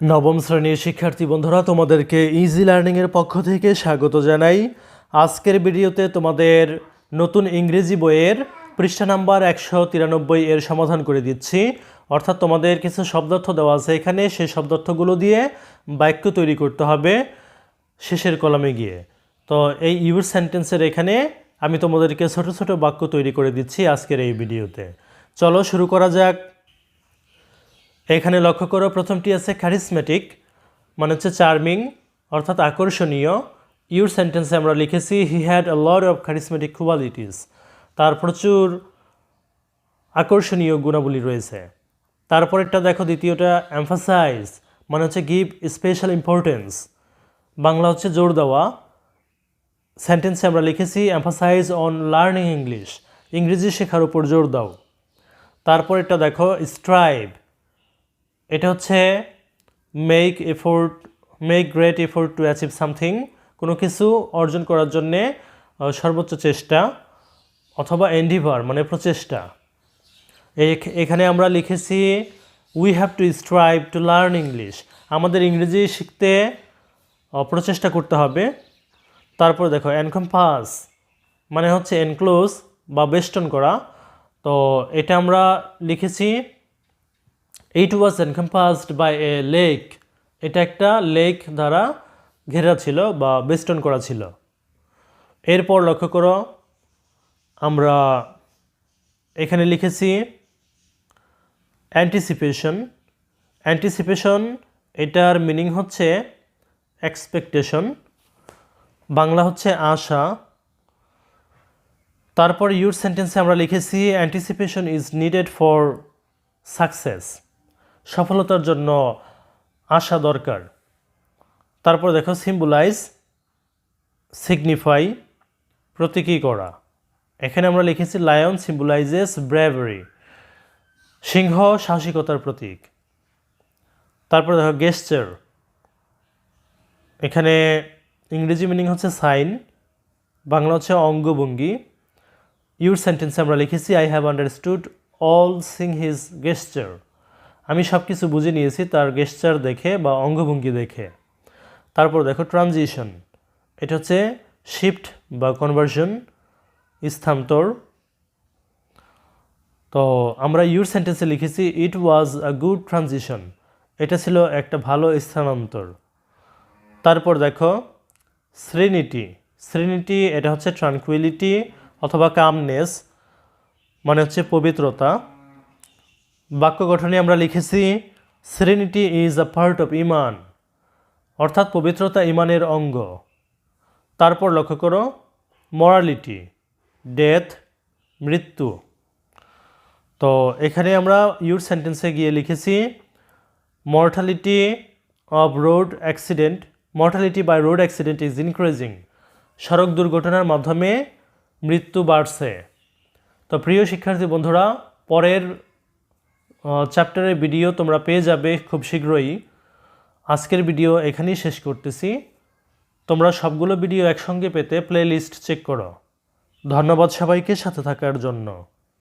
নবম শ্রেণির শিক্ষার্থী বন্ধুরা, তোমাদেরকে ইজি লার্নিংয়ের পক্ষ থেকে স্বাগত জানাই। আজকের ভিডিওতে তোমাদের নতুন ইংরেজি বইয়ের পৃষ্ঠা নাম্বার একশো তিরানব্বই এর সমাধান করে দিচ্ছি। অর্থাৎ তোমাদের কিছু শব্দার্থ দেওয়া আছে এখানে, সেই শব্দার্থগুলো দিয়ে বাক্য তৈরি করতে হবে শেষের কলামে গিয়ে। তো এই ইউর সেন্টেন্সের এখানে আমি তোমাদেরকে ছোট ছোট বাক্য তৈরি করে দিচ্ছি আজকের এই ভিডিওতে। চলো শুরু করা যাক। এখানে লক্ষ্য করো, প্রথমটি আছে ক্যারিসমেটিক মানে হচ্ছে চার্মিং অর্থাৎ আকর্ষণীয়। ইউর সেন্টেন্সে আমরা লিখেছি he had a lot of charismatic qualities তার প্রচুর আকর্ষণীয় গুণাবলী রয়েছে। তারপরেরটা দেখো, দ্বিতীয়টা এমফাসাইজ মানে হচ্ছে গিভ স্পেশাল ইম্পর্টেন্স বাংলা হচ্ছে জোর দেওয়া। সেন্টেন্সে আমরা লিখেছি এমফাসাইজ অন লার্নিং ইংলিশ ইংরেজি শেখার উপর জোর দাও। তারপরেরটা দেখো স্ট্রাইভ এটা হচ্ছে make effort make great effort to achieve something কোনো কিছু অর্জন করার জন্যে সর্বোচ্চ চেষ্টা অথবা এন্ডিভার মানে প্রচেষ্টা। এখ- এখানে আমরা লিখেছি we have to strive to learn English আমাদের ইংরেজি শিখতে প্রচেষ্টা করতে হবে। তারপর দেখো এনকম্পাস মানে হচ্ছে এনক্লোজ বা বেষ্টন করা। তো এটা আমরা লিখেছি ইট ওয়াজ এনকম্পাসড বাই এ লেক এটা একটা লেক দ্বারা ঘেরা ছিল বা বেষ্টন করা ছিল। এরপর লক্ষ্য করো, আমরা এখানে লিখেছি অ্যান্টিসিপেশন অ্যান্টিসিপেশন এটার মিনিং হচ্ছে এক্সপেকটেশন বাংলা হচ্ছে আশা। তারপর ইউর সেন্টেন্সে আমরা লিখেছি anticipation is needed for success সফলতার জন্য আসা দরকার। তারপর দেখো সিম্বলাইজ সিগনিফাই প্রতীকী করা। এখানে আমরা লিখেছি লায়ন সিম্বলাইজেস ব্রেভারি সিংহ সাহসিকতার প্রতীক। তারপর দেখো গেস্টার এখানে ইংরেজি মিনিং হচ্ছে সাইন বাংলা হচ্ছে অঙ্গভঙ্গি। ইউর সেন্টেন্সে আমরা লিখেছি আই হ্যাভ আন্ডারস্টুড অল সিং হিজ গেস্টার আমি সব কিছু বুঝে নিয়েছি তার গেস্টার দেখে বা অঙ্গভঙ্গি দেখে। তারপর দেখো ট্রানজিশন এটা হচ্ছে শিফট বা কনভার্সন স্থান্তর তো আমরা ইউর সেন্টেন্সে লিখেছি ইট ওয়াজ আ গুড ট্রানজিশন এটা ছিল একটা ভালো স্থানান্তর। তারপর দেখো শ্রেণীটি শ্রেণীটি এটা হচ্ছে ট্রানকুইলিটি অথবা কামনেস মানে হচ্ছে পবিত্রতা। বাক্য গঠনে আমরা লিখেছি শ্রেণীটি is a part of iman অর্থাৎ পবিত্রতা ইমানের অঙ্গ। তারপর লক্ষ্য করো মরালিটি ডেথ মৃত্যু। তো এখানে আমরা ইউর সেন্টেন্সে গিয়ে লিখেছি mortality of road accident mortality by road accident is increasing সড়ক দুর্ঘটনার মাধ্যমে মৃত্যু বাড়ছে। তো প্রিয় শিক্ষার্থী বন্ধুরা, পরের চ্যাপ্টারের ভিডিও তোমরা পেয়ে যাবে খুব শীঘ্রই। আজকের ভিডিও এখানেই শেষ করতেছি। তোমরা সবগুলো ভিডিও একসঙ্গে পেতে প্লেলিস্ট চেক করো। ধন্যবাদ সবাইকে সাথে থাকার জন্য।